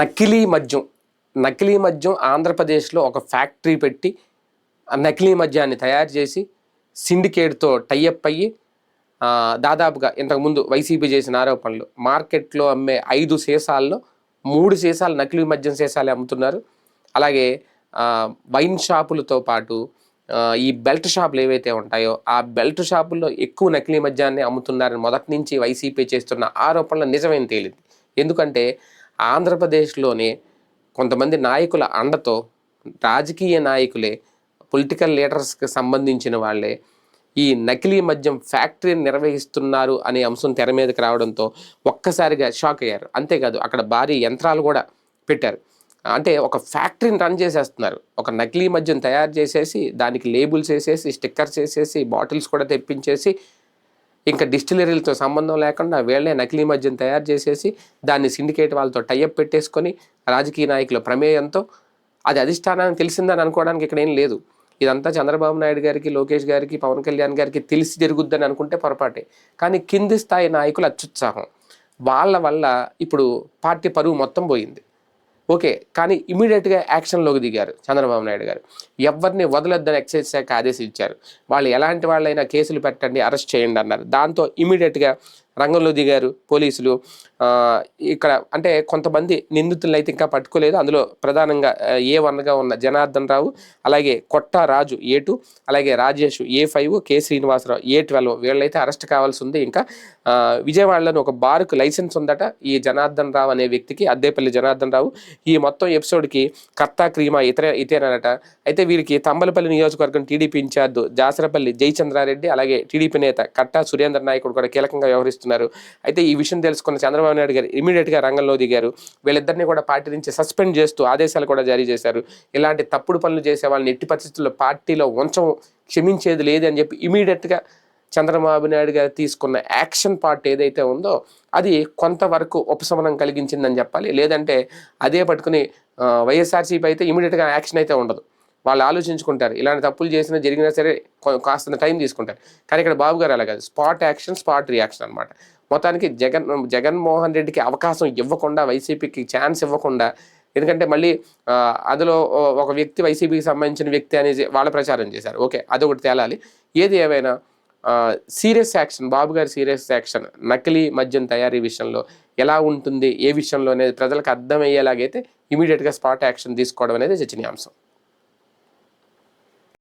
నకిలీ మద్యం. నకిలీ మద్యం ఆంధ్రప్రదేశ్లో ఒక ఫ్యాక్టరీ పెట్టి ఆ నకిలీ మద్యాన్ని తయారు చేసి సిండికేట్తో టైఅప్ అయ్యి దాదాపుగా ఇంతకుముందు వైసీపీ చేసిన ఆరోపణలు. మార్కెట్లో అమ్మే ఐదు సీసాల్లో మూడు సీసాలు నకిలీ మద్యం సీసాలే అమ్ముతున్నారు. అలాగే వైన్ షాపులతో పాటు ఈ బెల్ట్ షాపులు ఏవైతే ఉంటాయో ఆ బెల్ట్ షాపుల్లో ఎక్కువ నకిలీ మద్యాన్ని అమ్ముతున్నారని మొదటి నుంచి వైసీపీ చేస్తున్న ఆరోపణలు నిజమేం తేలింది? ఎందుకంటే ఆంధ్రప్రదేశ్లోనే కొంతమంది నాయకుల అండతో రాజకీయ నాయకులే పొలిటికల్ లీడర్స్కి సంబంధించిన వాళ్ళే ఈ నకిలీ మద్యం ఫ్యాక్టరీని నిర్వహిస్తున్నారు అనే అంశం తెర మీదకి రావడంతో ఒక్కసారిగా షాక్ అయ్యారు. అంతేకాదు అక్కడ భారీ యంత్రాలు కూడా పెట్టారు. అంటే ఒక ఫ్యాక్టరీని రన్ చేసేస్తున్నారు. ఒక నకిలీ మద్యం తయారు చేసేసి దానికి లేబుల్స్ వేసేసి స్టిక్కర్స్ వేసేసి బాటిల్స్ కూడా తెప్పించేసి ఇంకా డిస్టిలరీలతో సంబంధం లేకుండా వీళ్ళే నకిలీ మద్యం తయారు చేసేసి దాన్ని సిండికేట్ వాళ్ళతో టైఅప్ పెట్టేసుకొని రాజకీయ నాయకుల ప్రమేయంతో అది అధిష్టానానికి తెలిసిందని అనుకోవడానికి ఇక్కడ ఏం లేదు. ఇదంతా చంద్రబాబు నాయుడు గారికి లోకేష్ గారికి పవన్ కళ్యాణ్ గారికి తెలిసి జరుగుద్దని అనుకుంటే పొరపాటే. కానీ కింది స్థాయి నాయకులు అత్యుత్సాహం. వాళ్ళ వల్ల ఇప్పుడు పార్టీ పరువు మొత్తం పోయింది. ఓకే కానీ ఇమీడియట్గా యాక్షన్లోకి దిగారు చంద్రబాబు నాయుడు గారు. ఎవరిని వదలొద్దని ఎక్సైజ్ శాఖ ఆదేశించారు. వాళ్ళు ఎలాంటి వాళ్ళైనా కేసులు పెట్టండి అరెస్ట్ చేయండి అన్నారు. దాంతో ఇమీడియట్గా రంగంలో దిగారు పోలీసులు ఇక్కడ అంటే కొంతమంది నిందితులను అయితే ఇంకా పట్టుకోలేదు. అందులో ప్రధానంగా ఏ వన్గా ఉన్న జనార్దన్ రావు అలాగే కొట్ట రాజు ఏ టూ అలాగే Rajesh A five K Srinivasarao A twelve వీళ్ళైతే అరెస్ట్ కావాల్సి ఉంది. ఇంకా విజయవాడలోని ఒక బార్కు లైసెన్స్ ఉందట ఈ జనార్దన్ రావు అనే వ్యక్తికి అద్దేపల్లి జనార్దన్ రావు. ఈ మొత్తం ఎపిసోడ్కి కర్తా క్రీమా ఇతర ఇతేనట అయితే వీరికి తంబలపల్లి నియోజకవర్గం టీడీపీ ఇన్ఛార్జ్ జాసరపల్లి జయచంద్రారెడ్డి అలాగే టీడీపీ నేత కట్టా సురేంద్ర నాయకుడు కూడా కీలకంగా వ్యవహరిస్తున్నారు. అయితే ఈ విషయం తెలుసుకున్న చంద్రబాబు నాయుడు గారు ఇమీడియట్గా రంగంలో దిగారు. వీళ్ళిద్దరిని కూడా పార్టీ నుంచి సస్పెండ్ చేస్తూ ఆదేశాలు కూడా జారీ చేశారు. ఇలాంటి తప్పుడు పనులు చేసే వాళ్ళని ఎట్టి పరిస్థితుల్లో పార్టీలో ఉంచం క్షమించేది లేదు అని చెప్పి ఇమీడియట్గా చంద్రబాబు నాయుడు గారు తీసుకున్న యాక్షన్ పార్ట్ ఏదైతే ఉందో అది కొంతవరకు ఉపశమనం కలిగించిందని చెప్పాలి. లేదంటే అదే పట్టుకుని వైఎస్ఆర్సీపై వైఎస్ఆర్సీపీ అయితే ఇమీడియట్గా యాక్షన్ అయితే ఉండదు. వాళ్ళు ఆలోచించుకుంటారు. ఇలాంటి తప్పులు చేసినా జరిగినా సరే కొ- కాస్త టైం తీసుకుంటారు. కానీ ఇక్కడ బాబు గారు అలా కాదు. స్పాట్ యాక్షన్ స్పాట్ రియాక్షన్ అనమాట మొత్తానికి జగన్ జగన్మోహన్ రెడ్డికి అవకాశం ఇవ్వకుండా వైసీపీకి ఛాన్స్ ఇవ్వకుండా ఎందుకంటే మళ్ళీ అందులో ఒక వ్యక్తి వైసీపీకి సంబంధించిన వ్యక్తి అనేది వాళ్ళ ప్రచారం చేశారు. ఓకే అదొకటి తేలాలి. ఏది ఏమైనా సీరియస్ యాక్షన్ బాబు గారి సీరియస్ యాక్షన్ నకిలీ మద్యం తయారీ విషయంలో ఎలా ఉంటుంది ఏ విషయంలో అనేది ప్రజలకు అర్థమయ్యేలాగైతే ఇమీడియట్గా స్పాట్ యాక్షన్ తీసుకోవడం అనేది చర్చనీయాంశం.